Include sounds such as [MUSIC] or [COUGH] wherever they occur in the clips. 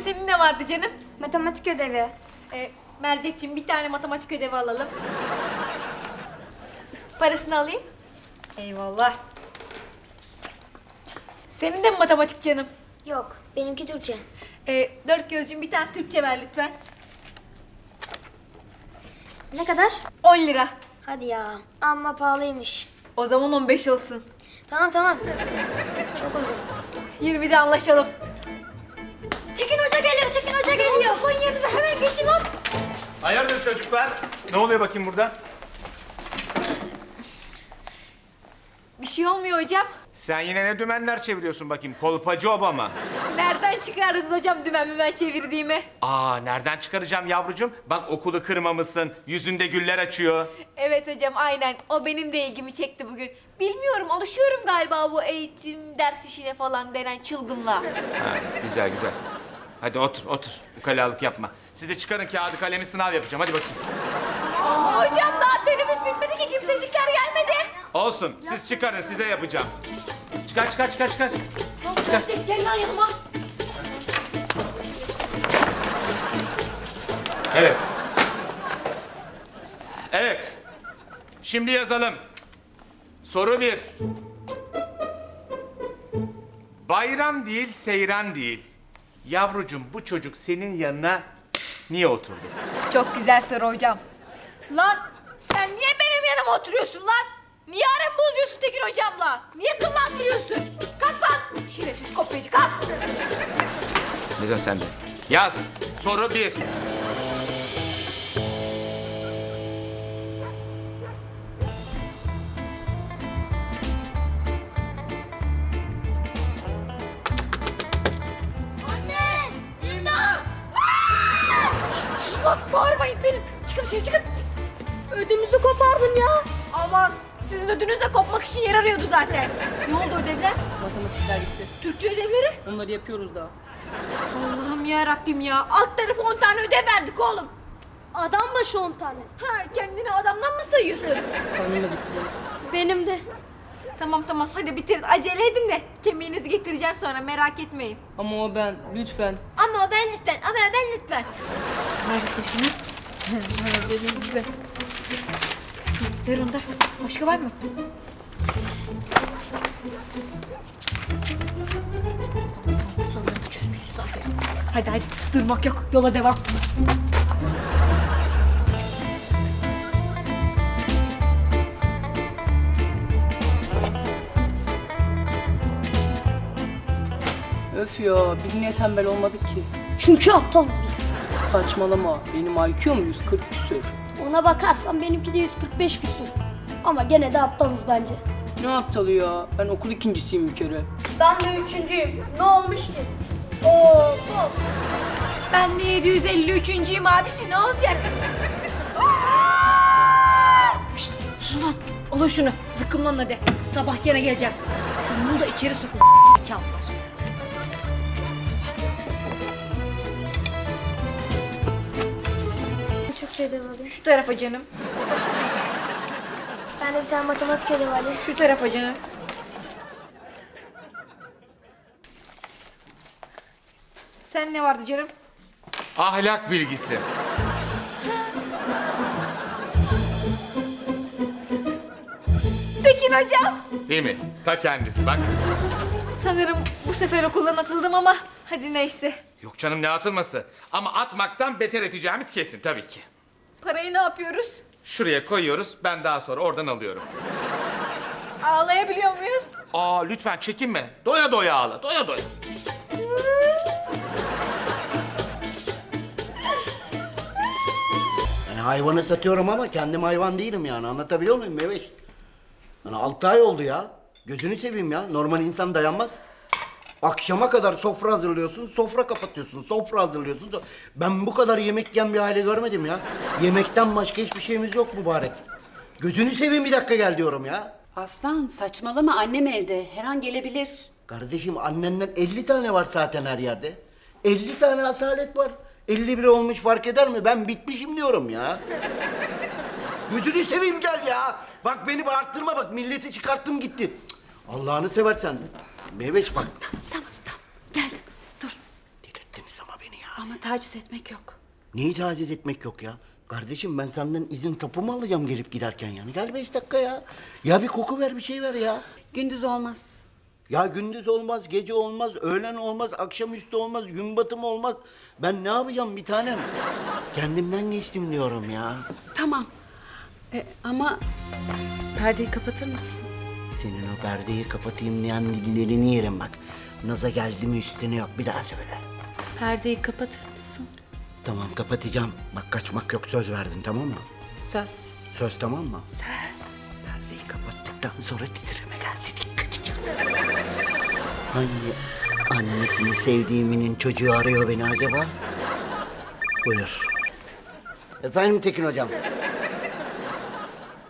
senin ne vardı canım? Matematik ödevi. Ee, Mercekciğim bir tane matematik ödevi alalım. Parasını alayım. Eyvallah. Senin de mi matematik canım? Yok, benimki Türkçe. Ee, dört gözcüğüm bir tane Türkçe ver lütfen. Ne kadar? 10 lira. Hadi ya, amma pahalıymış. O zaman 15 olsun. Tamam tamam. Çok uygun. 20'de anlaşalım. Tekin Hoca geliyor, Tekin Hoca geliyor. Lan yanınıza hemen geçin lan. Hayırdır çocuklar? Ne oluyor bakayım burada? Bir şey olmuyor hocam. Sen yine ne dümenler çeviriyorsun bakayım? Kolpacı Obama. Nereden çıkardınız hocam dümen mümen çevirdiğimi? Aa nereden çıkaracağım yavrucuğum? Bak okulu kırmamışsın. Yüzünde güller açıyor. Evet hocam aynen. O benim de ilgimi çekti bugün. Bilmiyorum alışıyorum galiba bu eğitim ders işine falan denen çılgınlığa. Ha, güzel güzel. Hadi otur otur. Ukalalık yapma. Siz de çıkarın kağıdı kalemi sınav yapacağım. Hadi bakayım. Hocam daha teneffüs bitmedi ki kimsecikler gelmedi. Olsun siz çıkarın size yapacağım. Çıkar çıkar çıkar çıkar. Çıkar. Çek gel lan yanıma. Evet. Evet. Şimdi yazalım. Soru bir. Bayram değil, seyran değil. Yavrucum bu çocuk senin yanına niye oturdu? Çok güzel soru hocam. Lan sen niye benim yanıma oturuyorsun lan? Niye aramı bozuyorsun Tekin hocamla? Niye kıllandırıyorsun? Kalk lan! Şerefsiz kopyacı kalk! Ne diyorsun sen de? Yaz. Soru bir. Lan bağırmayın benim. Çıkın dışarı çıkın. Ödümüzü kopardın ya. Aman sizin ödünüz de kopmak için yer arıyordu zaten. Ne oldu ödevler? Matematikler gitti. Türkçe ödevleri? Onları yapıyoruz daha. Allah'ım ya Rabbim ya. Alt tarafı 10 tane ödev verdik oğlum. Adam başı 10 tane. Ha kendini adamdan mı sayıyorsun? Karnım acıktı benim. Benim de. Tamam tamam hadi bitirin. Acele edin de kemiğinizi getireceğim sonra merak etmeyin. Ama o ben. Lütfen. Ama ben lütfen, ama ben lütfen. Şunu. Ver onu da. Başka var mı? Da çözmüşsünüz aferin. Hadi hadi durmak yok. Yola devam. Öf ya biz niye tembel olmadık ki? Çünkü aptalız biz. Saçmalama. Benim IQ'm 140 küsür. Ona bakarsan benimki de 145 küsur. Ama gene de aptalız bence. Ne aptalı ya? Ben okul ikincisiyim bir kere. Ben de üçüncüyüm. Ne olmuş ki? Oo, bu. Ben de 753. abisi ne olacak? [LAUGHS] Şşt. Alın şunu. Zıkkımlan hadi. Sabah gene geleceğim. Şunu da içeri sokun. Çaldılar. Ödevi alayım. Şu tarafa canım. Ben de bir tane matematik ödevi alayım. Şu tarafa canım. Sen ne vardı canım? Ahlak bilgisi. Tekin hocam. Değil mi? Ta kendisi bak. Sanırım bu sefer okuldan atıldım ama hadi neyse. Yok canım ne atılması. Ama atmaktan beter edeceğimiz kesin tabii ki. Parayı ne yapıyoruz? Şuraya koyuyoruz. Ben daha sonra oradan alıyorum. Ağlayabiliyor muyuz? Aa lütfen çekinme. Doya doya ağla. Doya doya. Yani hayvanı satıyorum ama kendim hayvan değilim yani. Anlatabiliyor muyum Meveş? Yani altı ay oldu ya. Gözünü seveyim ya. Normal insan dayanmaz. Akşama kadar sofra hazırlıyorsun, sofra kapatıyorsun, sofra hazırlıyorsun. so- Ben bu kadar yemek yiyen bir aile görmedim ya. Yemekten başka hiçbir şeyimiz yok mübarek. Gözünü seveyim bir dakika gel diyorum ya. Aslan saçmalama annem evde. Her an gelebilir. Kardeşim annenden 50 tane var zaten her yerde. 50 tane asalet var. 51 olmuş fark eder mi? Ben bitmişim diyorum ya. Gözünü seveyim gel ya. Bak beni bağırttırma bak milleti çıkarttım gitti. Cık, Allah'ını seversen. Meveş bak. Tamam tamam geldim. Dur. Delirttiniz ama beni. beni ya. Ama taciz etmek yok. Neyi taciz etmek yok ya? Kardeşim ben senden izin tapu mu alacağım gelip giderken yani? Gel beş dakika ya. Ya bir koku ver bir şey ver ya. Gündüz olmaz. Ya gündüz olmaz, gece olmaz, öğlen olmaz, akşamüstü olmaz, gün batımı olmaz. Ben ne yapacağım bir tanem? Kendimden geçtim diyorum ya. Tamam. E, ama perdeyi kapatır mısın? Senin o perdeyi kapatayım diyen dillerini yerim bak. Naza geldi mi üstüne yok bir daha söyle. Perdeyi kapatır mısın? Tamam kapatacağım. Bak kaçmak yok söz verdin tamam mı? Söz. Söz tamam mı? Söz. Perdeyi kapattıktan sonra titreme geldi dikkat et. Hangi annesini sevdiğiminin çocuğu arıyor beni acaba? Buyur. Efendim Tekin hocam.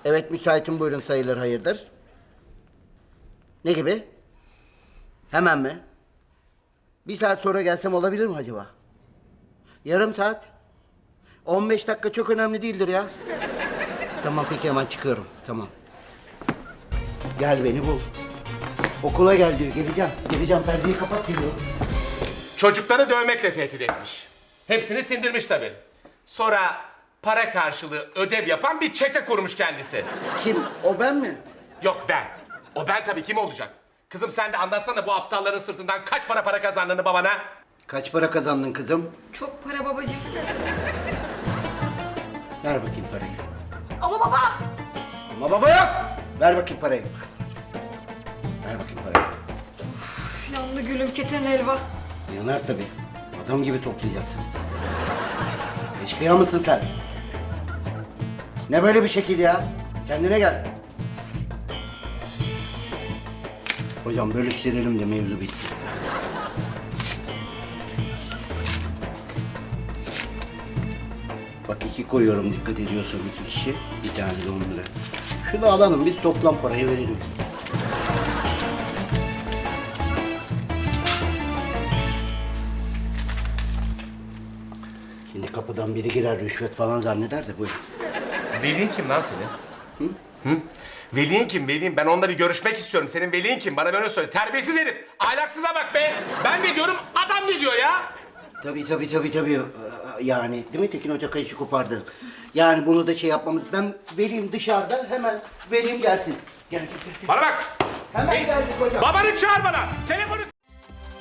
Evet müsaitim buyurun sayılır hayırdır. Ne gibi? Hemen mi? Bir saat sonra gelsem olabilir mi acaba? Yarım saat? 15 dakika çok önemli değildir ya. Tamam peki hemen çıkıyorum. Tamam. Gel beni bul. Okula gel diyor. Geleceğim. Geleceğim. Perdeyi kapat diyor. Çocukları dövmekle tehdit etmiş. Hepsini sindirmiş tabii. Sonra para karşılığı ödev yapan bir çete kurmuş kendisi. Kim? O ben mi? Yok ben. O ben tabii kim olacak? Kızım sen de anlatsana bu aptalların sırtından kaç para para kazandığını babana. Kaç para kazandın kızım? Çok para babacığım. Ver bakayım parayı. Ama baba. Ama baba yok. Ver bakayım parayı. Ver bakayım parayı. Yandı gülüm keten elva. Yanar tabii. Adam gibi toplayacaksın. Eşkıya mısın sen? Ne böyle bir şekil ya? Kendine gel. Hocam bölüştürelim de mevzu bitsin. Bak iki koyuyorum dikkat ediyorsun iki kişi. Bir tane de onlara. Şunu alalım biz toplam parayı verelim. Şimdi kapıdan biri girer rüşvet falan zanneder de buyurun. Velin kim lan senin? Hı? Hı? Velin kim? Velin. Ben onunla bir görüşmek istiyorum. Senin velin kim? Bana böyle söyle. Terbiyesiz herif. Ahlaksıza bak be. Ben ne diyorum? Adam ne diyor ya? Tabii tabii tabii tabii. Ee, Yani değil mi Tekin Hoca kayışı kopardı. Yani bunu da şey yapmamız... Ben vereyim dışarıda hemen vereyim gelsin. Gel gel gel. gel. Bana bak. Hemen geldik hocam. Babanı çağır bana. Telefonu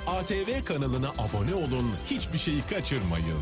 ATV kanalına abone olun, hiçbir şeyi kaçırmayın.